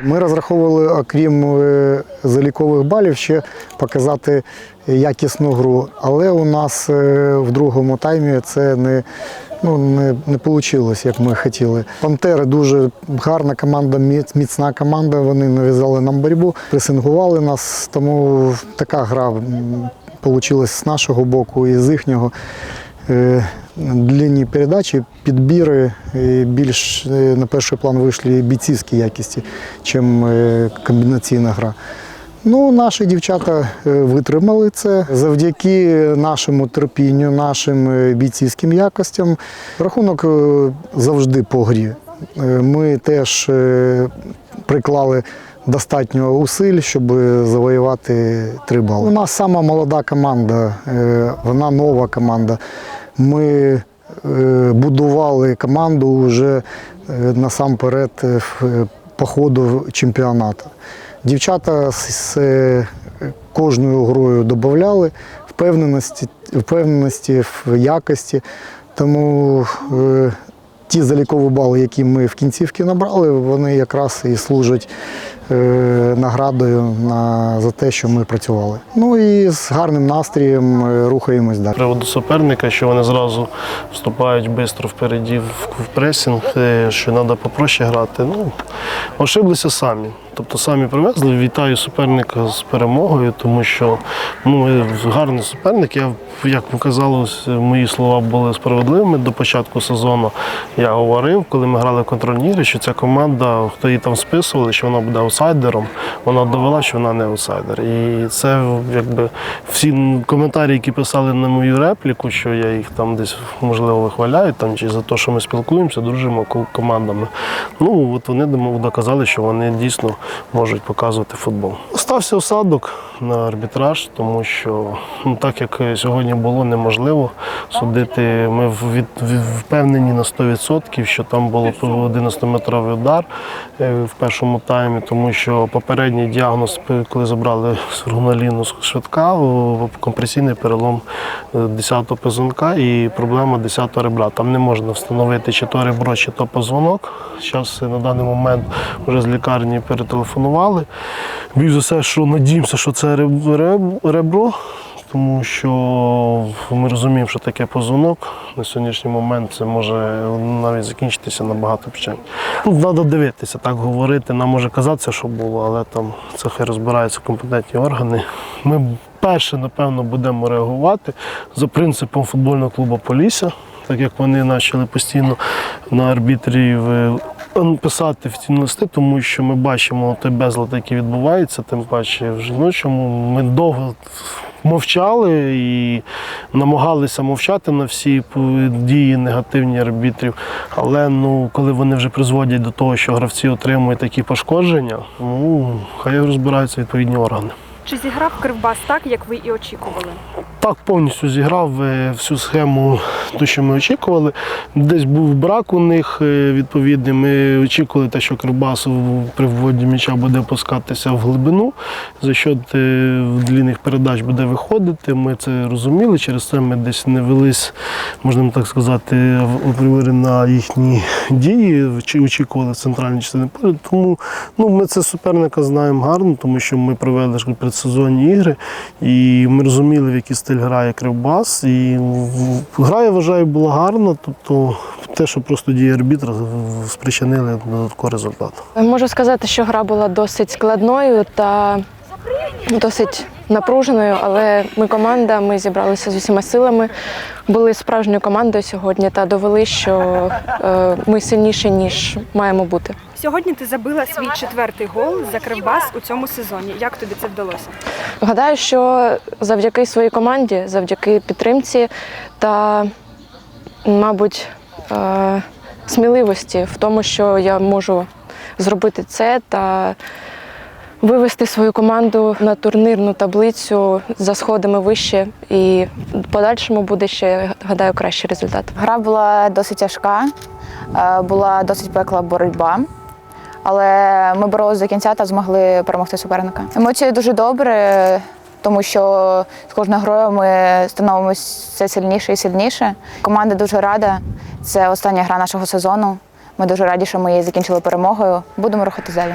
Ми розраховували, окрім е, залікових балів, ще показати якісну гру. Але у нас е, в другому таймі це не, ну, не, не вийшло, як ми хотіли. Пантери дуже гарна команда, міцна команда. Вони нав'язали нам боротьбу, пресингували нас, тому така гра вийшла з нашого боку і з їхнього. Длинні передачі, підбіри е, більш е, на перший план вийшли бійцівські якісті, чим е, комбінаційна гра. Ну, наші дівчата витримали це завдяки нашому терпінню, нашим бійцівським якостям. Рахунок завжди по грі. Ми теж приклали достатньо усиль, щоб завоювати три бали. У нас сама молода команда, вона нова команда. Ми е, будували команду вже е, насамперед е, по ходу чемпіонату. Дівчата з, кожною грою додавали впевненості, впевненості в якості. Тому ті залікові бали, які ми в кінцівці набрали, вони якраз і служать е, наградою на, за те, що ми працювали. Ну і з гарним настроєм е, рухаємось далі. Приводу суперника, що вони зразу вступають швидко впереді в пресінг, е, що треба попроще грати. Ну, ошиблися самі. Тобто самі привезли. Вітаю суперника з перемогою, тому що ну, гарний суперник. Я, як казалось, мої слова були справедливими до початку сезону. Я говорив, коли ми грали в контрольні ігри, що ця команда, хто її там списували, що вона буде аутсайдером, вона довела, що вона не аутсайдер. І це якби всі коментарі, які писали на мою репліку, що я їх там десь можливо вихваляю, там чи за те, що ми спілкуємося, дружимо командами. Ну от вони доказали, що вони дійсно можуть показувати футбол. Стався осадок на арбітраж, тому що ну, так як сьогодні було неможливо судити, ми впевнені на 100%, що там було 11-метровий удар е, в першому таймі, тому що попередній діагноз, коли забрали сургуналіну з швидка, компресійний перелом 10-го позвонка і проблема 10-го ребра. Там не можна встановити, чи то ребро, чи то позвонок. Зараз на даний момент вже з лікарні перетелефонували. Більш за все, що надіємося, що це реб- реб- ребро. Тому що ми розуміємо, що таке позвонок на сьогоднішній момент це може навіть закінчитися набагато печень. Ну, треба дивитися, так говорити. Нам може казатися, що було, але там це хай розбираються компетентні органи. Ми перше, напевно, будемо реагувати за принципом футбольного клубу Полісся, так як вони почали постійно на арбітрів е, писати офіційні листи, тому що ми бачимо той безлад, який відбувається, тим паче в жіночому. Ми довго мовчали і намагалися мовчати на всі дії негативні арбітрів. Але ну, коли вони вже призводять до того, що гравці отримують такі пошкодження, ну хай розбираються відповідні органи. Чи зіграв Кривбас так, як ви і очікували? Так повністю зіграв е, всю схему, ту, що ми очікували. Десь був брак у них е, відповідний. Ми очікували те, що Кривбас при вводі м'яча буде опускатися в глибину, за що длінних передач буде виходити. Ми це розуміли. Через це ми десь не велись, можна так сказати, апріорі на їхні дії, чи очікували частині поля. Тому ну, ми це суперника знаємо гарно, тому що ми провели предсезонні ігри, і ми розуміли, в який стиль грає Кривбас. І гра, я вважаю, була гарна. Тобто те, що просто дії арбітра спричинили додатковий результат. Можу сказати, що гра була досить складною та досить напруженою, але ми команда, ми зібралися з усіма силами, були справжньою командою сьогодні та довели, що е, ми сильніші, ніж маємо бути. Сьогодні ти забила свій четвертий гол за Кривбас у цьому сезоні. Як тобі це вдалося? Гадаю, що завдяки своїй команді, завдяки підтримці та, мабуть, е, сміливості в тому, що я можу зробити це та вивести свою команду на турнірну таблицю за сходами вище, і в подальшому буде ще, гадаю, кращий результат. Гра була досить тяжка, е, була досить пекла боротьба. Але ми боролися до кінця та змогли перемогти суперника. Емоції дуже добре, тому що з кожною грою ми становимося все сильніше і сильніше. Команда дуже рада. Це остання гра нашого сезону. Ми дуже раді, що ми її закінчили перемогою. Будемо рухати далі.